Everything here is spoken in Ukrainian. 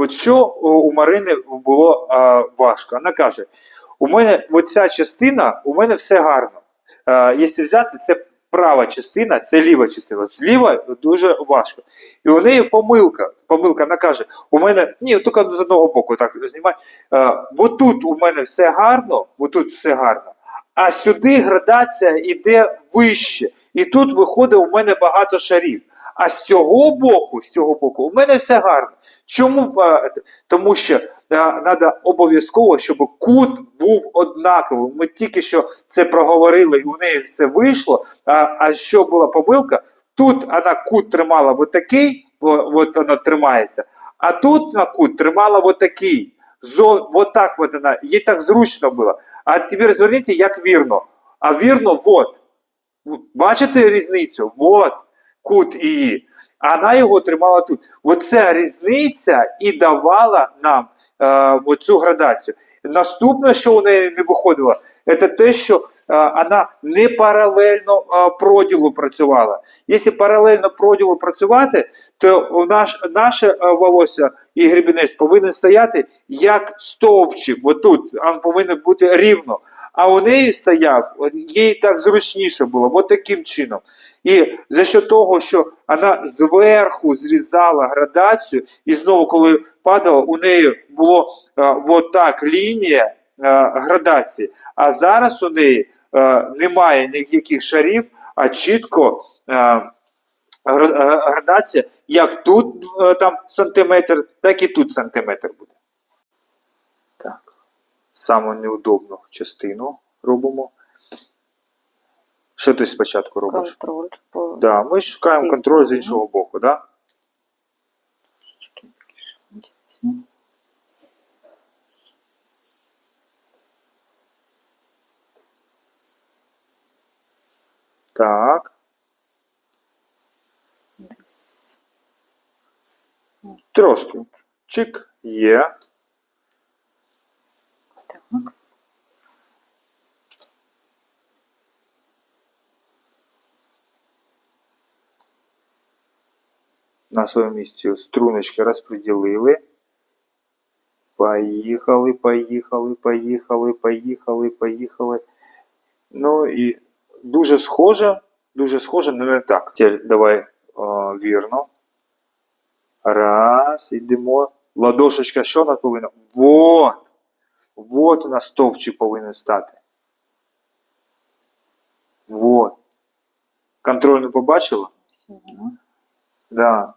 от що у Марини було а, важко? Вона каже: у мене оця частина, у мене все гарно. А, якщо взяти, це права частина, це ліва частина. Зліва дуже важко. І у неї помилка. Помилка, вона каже: у мене ні, тільки з одного боку так знімай. А, бо тут у мене все гарно, бо тут все гарно. А сюди градація йде вище. І тут виходить у мене багато шарів. А з цього боку, з цього боку, у мене все гарно. Чому? Тому що треба обов'язково, щоб кут був однаковим. Ми тільки що це проговорили, і у неї це вийшло. А, а що була помилка? Тут вона кут тримала отакий, от вона тримається, а тут на кут тримала отакий. Зо, вот так вот вона, їй так зручно було. А тепер зверніть, як вірно. А вірно, вот. Бачите різницю? Вот кут її. А вона його тримала тут. Оця різниця і давала нам е, оцю градацію. Наступне, що у неї не виходило, це те, що е, вона не паралельно е, проділу працювала. Якщо паралельно проділу працювати, то наш, наше е, волосся і гребінець повинен стояти як стовпчик. Отут, він повинен бути рівно. А у неї стояв, їй так зручніше було, от таким чином. І за що того, що вона зверху зрізала градацію, і знову, коли падала, у неї було е, от так лінія е, градації. А зараз у неї е, немає ніяких шарів, а чітко е, градація, як тут е, там сантиметр, так і тут сантиметр буде. Саму неудобну частину робимо. Що ти спочатку робиш? Контроль по Да, ми шукаємо З контроль з сторони. іншого боку, да? Так. Десь. Трошки. Чик. Є. Так. На своєму місці струночки розподілили. Поїхали, поїхали, поїхали, поїхали, поїхали. Ну і дуже схоже, дуже схоже, але не так. Тепер давай о, вірно. Раз, йдемо. Ладошечка, що вона повинна? Вот! Вот у нас стовпчик повинен стати. Вот. Контрольну побачила? Всього. Да.